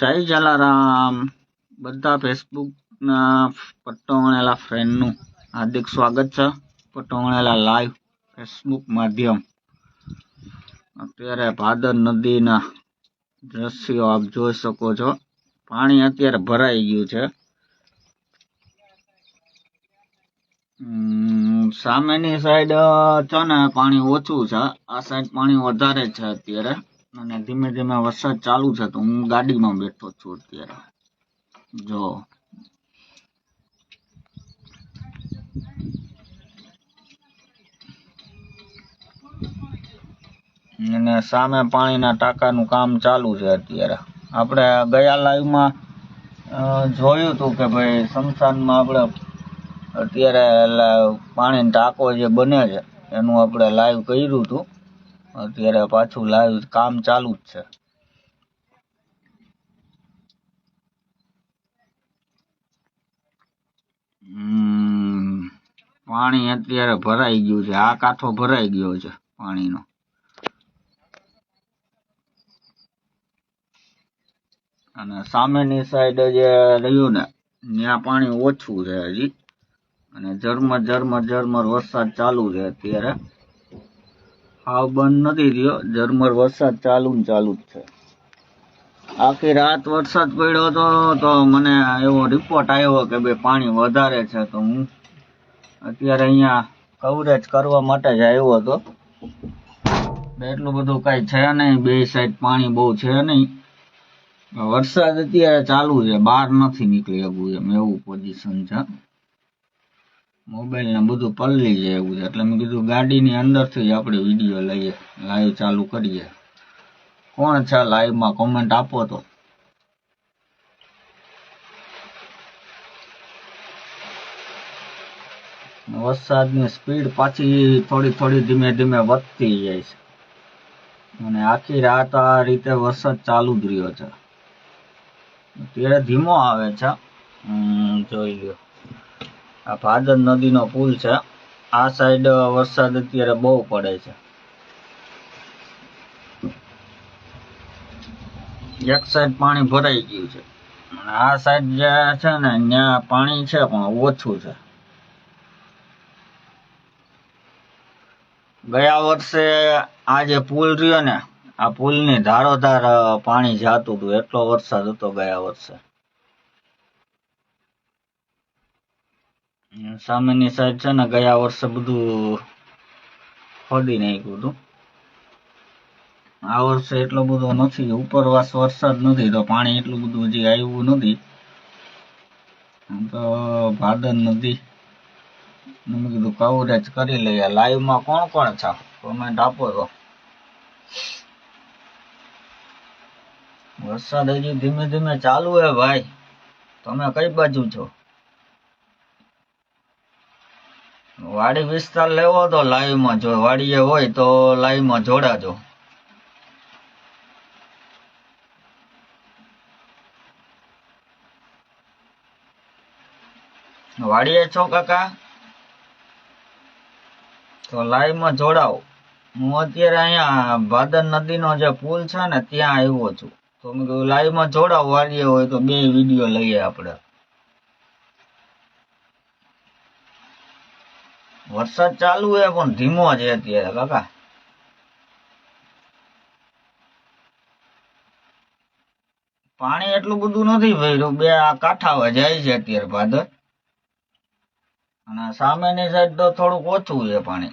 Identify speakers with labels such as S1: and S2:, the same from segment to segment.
S1: જય જલારામ. બધા ફેસબુકના પટોવણેલા ફ્રેન્ડનું હાર્દિક સ્વાગત છે. પટોવણેલા લાઈવ ફેસબુક માધ્યમ. અત્યારે ભાદર નદીના દ્રશ્યો આપ જોઈ શકો છો. પાણી અત્યારે ભરાઈ ગયું છે. સામેની સાઈડ છે ને, પાણી ઓછું છે. આ સાઈડ પાણી વધારે છે અત્યારે. અને ધીમે ધીમે વરસાદ ચાલુ છે તો હું ગાડીમાં બેઠો છું અત્યારે. જો. અને સામે પાણીના ટાંકાનું કામ ચાલુ છે અત્યારે. આપણે ગયા લાઈવમાં જોયું હતું કે ભાઈ સમસાનમાં આપણે અત્યારે પાણીનો ટાંકો જે બને છે, એનું આપણે લાઈવ કર્યું હતું અત્યારે પાછું લાઈવ કામ ચાલુ જ છે. પાણી અત્યારે ભરાઈ ગયું છે. આ કાંઠો ભરાઈ ગયો છે પાણીનો. અને સામેની સાઈડ જે રહ્યું ને, ત્યાં પાણી ઓછું છે હજી. અને ઝરમર ઝરમર ઝરમર વરસાદ ચાલુ છે અત્યારે. હાવ બંધ નથી થયો. ઝરમર વરસાદ ચાલુ ને ચાલુ જ છે. આખી રાત વરસાદ પડ્યો હતો તો મને એવો રિપોર્ટ આવ્યો કે ભાઈ પાણી વધારે છે તો હું અત્યારે અહીંયા કવરેજ કરવા માટે જ આવ્યો હતો. એટલું બધું કાંઈ છે નહીં. બે સાઈડ પાણી બહુ છે નહીં. વરસાદ અત્યારે ચાલુ છે. બહાર નથી નીકળી શકું એમ. એવું પોઝિશન છે. મોબાઈલ ને બધું પલ્લી જાય એવું છે. એટલે મેં કીધું ગાડીની અંદરથી જ આપણે વીડિયો લઈએ લાઈવ ચાલુ કરીએ. કોણ છે લાઈવમાં કોમેન્ટ આપો તો. વરસાદની સ્પીડ પાછી થોડી થોડી ધીમે ધીમે વધતી જાય છે. અને આખી રાત આ રીતે વરસાદ ચાલુ જ રહ્યો છે. અત્યારે ધીમો આવે છે. જોઈ લ્યો. આ ભાદર નદીનો પુલ છે. આ સાઈડ વરસાદ અત્યારે બહુ પડે છે. એક સાઈડ પાણી ભરાઈ ગયું છે. આ સાઈડ જે છે ને, ત્યાં પાણી છે પણ ઓછું છે. ગયા વર્ષે આ જે પુલ રહ્યો ને, આ પુલની ધારોધાર પાણી જાતું હતું. એટલો વરસાદ હતો ગયા વર્ષે. અને સામેની સાઈડ છે ને ગયા વર્ષે બધું ફોડી નાખ્યું હતું. આ વર્ષે એટલો બધો નથી, ઉપરવાસ વરસાદ નથી, તો પાણી એટલું બધું હજી આવ્યું નથી. તો ભાદર નદી મેં કીધું કવરેજ કરી લઈએ. લાઈવમાં કોણ કોણ છે? કોમેન્ટ આપો તો. વરસાદ હજી ધીમે ધીમે ચાલુ હે ભાઈ. તમે કઈ બાજુ છો? વાડી વિસ્તાર લેવો તો લાઈવમાં જો વાડીએ હોય તો લાઈવમાં જોડાજો. વાડીએ છો કાકા? તો લાઈવમાં જોડાવ હું અત્યારે અહીંયા ભાદર નદીનો જે પુલ છે ને, ત્યાં આવ્યો છું. તો મેં કીધું લાઈવમાં જોડાવો વાડીએ હોય તો બે વીડિયો લઈએ આપણે. વરસાદ ચાલુ હે, પણ ધીમો છે અત્યારે, કાકા. પાણી એટલું બધું નથી ભર્યું. બે આ કાંઠાવા જાય છે અત્યારે ભાદર. અને સામેની સાઈડ તો થોડુંક ઓછું છે પાણી.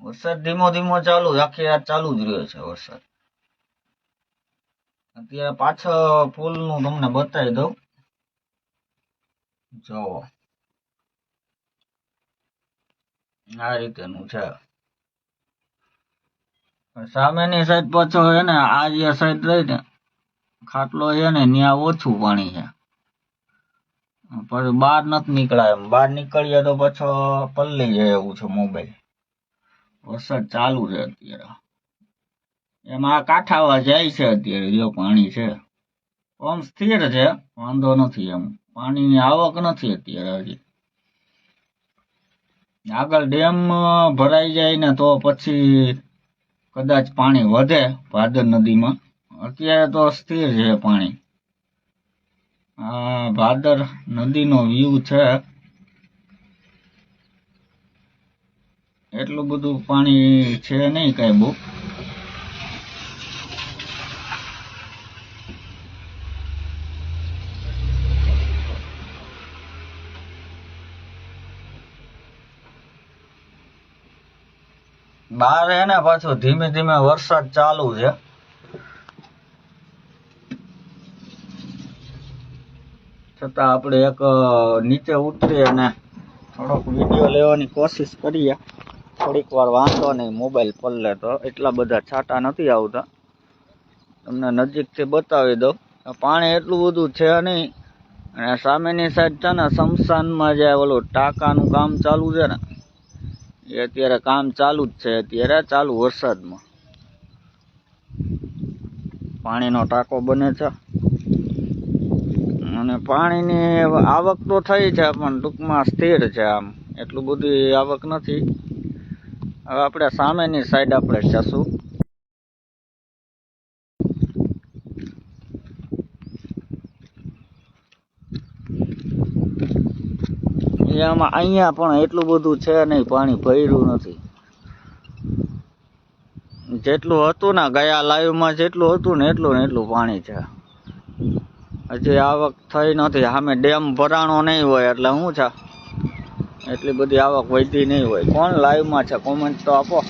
S1: વરસાદ ધીમો ધીમો ચાલુ આખી રાત ચાલુ જ રહ્યો છે વરસાદ. અત્યારે પાછળ પુલનું તમને બતાવી દઉં. જોવો આ રીતેનું છે. સામેની સાઈડ પાછો છે ને, આ જે સાઈડ રહી ને, ખાટલો છે ને, ત્યાં ઓછું પાણી છે. પછી બહાર નથી નીકળાય એમ. બહાર નીકળીએ તો પાછો પલ્લી જાય એવું છે મોબાઈલ વરસાદ ચાલુ છે અત્યારે. એમાં આ કાંઠાવા જાય છે અત્યારે, જો પાણી છે. આમ સ્થિર છે, વાંધો નથી એમ. પાણીની આવક નથી અત્યારે હજી. આગળ ડેમ ભરાઈ જાય ને તો પછી કદાચ પાણી વધે ભાદર નદીમાં. અત્યારે તો સ્થિર છે પાણી. આ ભાદર નદીનો વ્યૂ છે. એટલું બધું પાણી છે નહીં કઈ બહુ. બાર એને પાછું ધીમે ધીમે વરસાદ ચાલુ છે. છતાં આપણે એક નીચે ઉતરી અને થોડોક વીડિયો લેવાની કોશિશ કરીએ. થોડીક વાર વાંધો નહીં મોબાઈલ પલ્લે તો. એટલા બધા છાંટા નથી આવતા. તમને નજીકથી બતાવી દઉં. પાણી એટલું બધું છે નહીં. અને સામેની સાઈડ છે ને, શમશાનમાં જે ઓલું ટાંકાનું કામ ચાલુ છે ને એ અત્યારે કામ ચાલુ જ છે. અત્યારે ચાલુ વરસાદમાં. પાણીનો ટાંકો બને છે. અને પાણીની આવક તો થઈ છે, પણ ટૂંકમાં સ્થિર છે આમ. એટલું બધી આવક નથી. હવે આપણે સામેની સાઈડ આપણે જશું. એમાં અહીંયા પણ એટલું બધું છે નહીં, પાણી ભર્યું નથી. જેટલું હતું ને ગયા લાઈવમાં જેટલું હતું ને, એટલું ને એટલું પાણી છે. હજી આવક થઈ નથી. સામે ડેમ ભરાણો નહીં હોય એટલે શું છે? એટલી બધી આવક વધી નહીં હોય. કોણ લાઈવમાં છે? કોમેન્ટ તો આપો.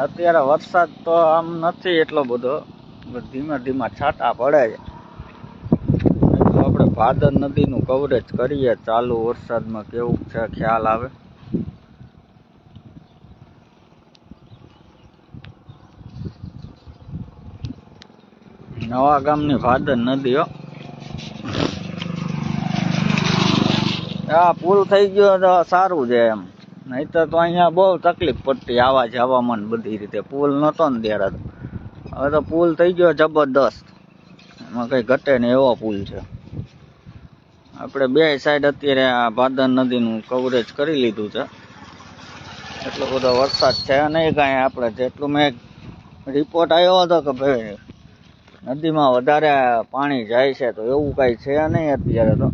S1: અત્યારે વરસાદ તો આમ નથી એટલો બધો. ધીમે ધીમા છાંટા પડે છે. ભાદર નદીનું કવરેજ કરીએ, ચાલુ વરસાદમાં કેવું છે, ખ્યાલ આવે? નવા ગામની ભાદર નદી, હો. હા પુલ થઈ ગયો તો સારું છે એમ. નહીતર તો અહીંયા બહુ તકલીફ પડતી આવા જવામાં બધી રીતે. પુલ નતો ને ત્યારે હવે તો પુલ થઈ ગયો જબરદસ્ત. એમાં કઈ ઘટે ને એવો પુલ છે. આપણે બે સાઈડ અત્યારે આ ભાદર નદીનું કવરેજ કરી લીધું છે. એટલો બધો વરસાદ છે નહીં કાંઈ આપણે જેટલું મેં રિપોર્ટ આવ્યો હતો કે ભાઈ નદીમાં વધારે પાણી જાય છે તો એવું કાંઈ છે નહીં અત્યારે તો.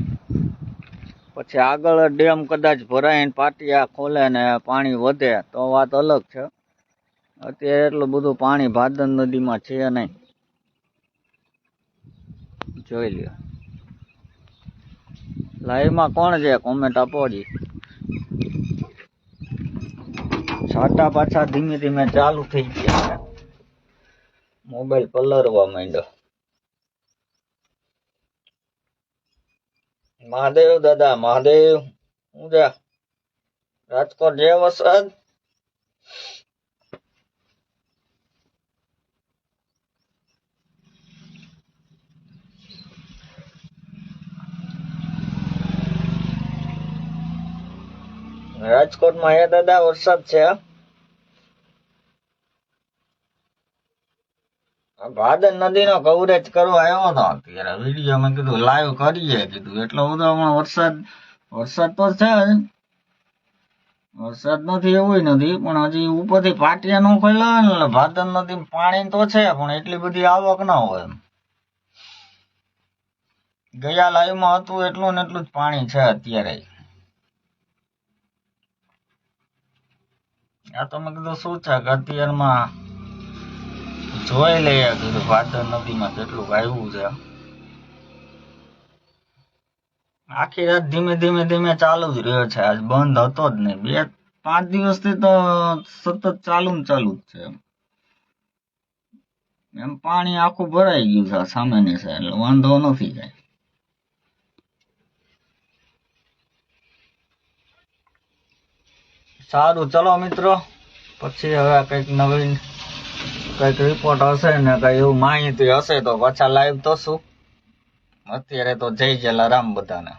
S1: પછી આગળ ડેમ કદાચ ભરાઈને પાટિયા ખોલે ને પાણી વધે તો વાત અલગ છે. અત્યારે એટલું બધું પાણી ભાદર નદીમાં છે નહીં. જોઈ લ્યો. લાઈવમાં કોણ છે? કોમેન્ટ આપો જી છાટા પાછા ધીમે ધીમે ચાલુ થઈ ગયા મોબાઈલ પલરવા માંડ્યો. મહાદેવ દાદા, મહાદેવ. હું છે રાજકોટ જય વરસાદ? રાજકોટમાં એ દાદા, વરસાદ છે ભાદર ભાદર નદીનો કવરેજ કરવા આવ્યો હતો અત્યારે વીડિયો મેં કીધું લાઈવ કરીએ. કીધું, એટલો બધો હમણાં વરસાદ વરસાદ તો છે વરસાદ નથી, એવું નથી, પણ હજી ઉપરથી પાટિયા નો ખોલ્યા ને, એટલે ભાદર નદી પાણી તો છે, પણ એટલી બધી આવક ના હોય એમ. ગયા લાઈવમાં હતું એટલું ને એટલું જ પાણી છે અત્યારે. આ તો મેં કીધું, શું છે? કે અત્યારમાં જોઈ લઈએ. કીધું ભાદર નદીમાં કેટલું આવ્યું છે. આખી રાત ધીમે ધીમે ધીમે ચાલુ જ રહ્યો છે. આજ બંધ હતો જ નહીં. બે, પાંચ દિવસથી તો સતત ચાલુ ને ચાલુ જ છે. એમ પાણી આખું ભરાઈ ગયું છે સામેની સાઈડ એટલે વાંધો નથી કાંઈ. સારું. ચલો મિત્રો, પછી હવે કંઈક નવીન કંઈક રિપોર્ટ હશે ને કંઈ એવું માહિતી હશે તો પાછા લાઈવ તો શું? અત્યારે તો જય જલારામ બધાને.